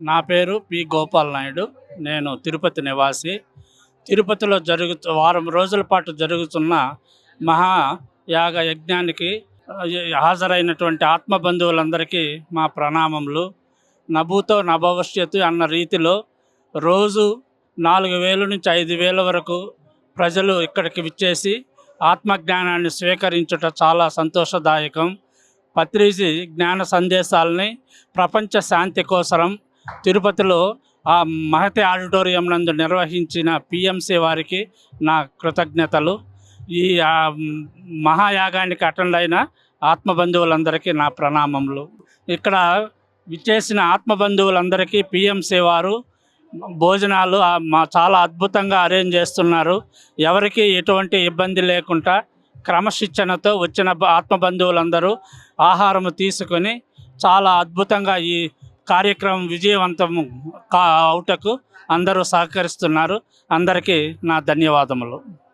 నా పేరు పి. గోపాల్ నాయుడు. నేను తిరుపతి నివాసి. తిరుపతిలో జరుగుతు వారం రోజుల పాటు జరుగుతున్న మహా యాగ యజ్ఞానికి హాజరైనటువంటి ఆత్మ బంధువులందరికీ మా ప్రణామములు. నభూతో నభవిష్యత్తు అన్న రీతిలో రోజు నాలుగు వేల నుంచి ఐదు వేల వరకు ప్రజలు ఇక్కడికి విచ్చేసి ఆత్మజ్ఞానాన్ని స్వీకరించుట చాలా సంతోషదాయకం. పత్రిజీ జ్ఞాన సందేశాలని ప్రపంచ శాంతి కోసరం తిరుపతిలో ఆ మహతి ఆడిటోరియం నందు నిర్వహించిన పిఎంసి వారికి నా కృతజ్ఞతలు. ఈ మహాయాగానికి అటెండ్ అయిన ఆత్మబంధువులందరికీ నా ప్రణామములు. ఇక్కడ విచ్చేసిన ఆత్మబంధువులందరికీ పిఎంసి వారు భోజనాలు మా చాలా అద్భుతంగా అరేంజ్ చేస్తున్నారు. ఎవరికి ఎటువంటి ఇబ్బంది లేకుండా క్రమశిక్షణతో వచ్చిన ఆత్మబంధువులందరూ ఆహారం తీసుకొని చాలా అద్భుతంగా ఈ కార్యక్రమం విజయవంతం కా అవుటకు అందరూ సహకరిస్తున్నారు. అందరికీ నా ధన్యవాదములు.